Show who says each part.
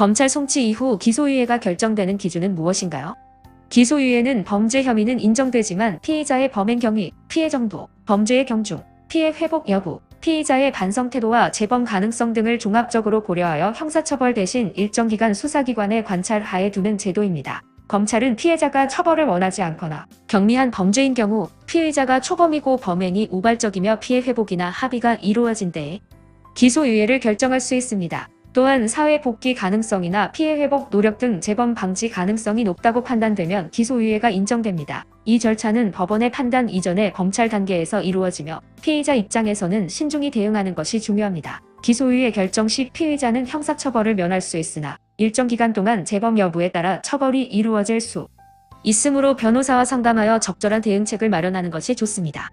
Speaker 1: 검찰 송치 이후 기소유예가 결정되는 기준은 무엇인가요? 기소유예는 범죄 혐의는 인정되지만 피의자의 범행 경위, 피해 정도, 범죄의 경중, 피해 회복 여부, 피의자의 반성 태도와 재범 가능성 등을 종합적으로 고려하여 형사처벌 대신 일정 기간 수사기관의 관찰 하에 두는 제도입니다. 검찰은 피해자가 처벌을 원하지 않거나 경미한 범죄인 경우 피의자가 초범이고 범행이 우발적이며 피해 회복이나 합의가 이루어진 때에 기소유예를 결정할 수 있습니다. 또한 사회 복귀 가능성이나 피해 회복 노력 등 재범 방지 가능성이 높다고 판단되면 기소유예가 인정됩니다. 이 절차는 법원의 판단 이전에 검찰 단계에서 이루어지며 피의자 입장에서는 신중히 대응하는 것이 중요합니다. 기소유예 결정 시 피의자는 형사처벌을 면할 수 있으나 일정 기간 동안 재범 여부에 따라 처벌이 이루어질 수 있으므로 변호사와 상담하여 적절한 대응책을 마련하는 것이 좋습니다.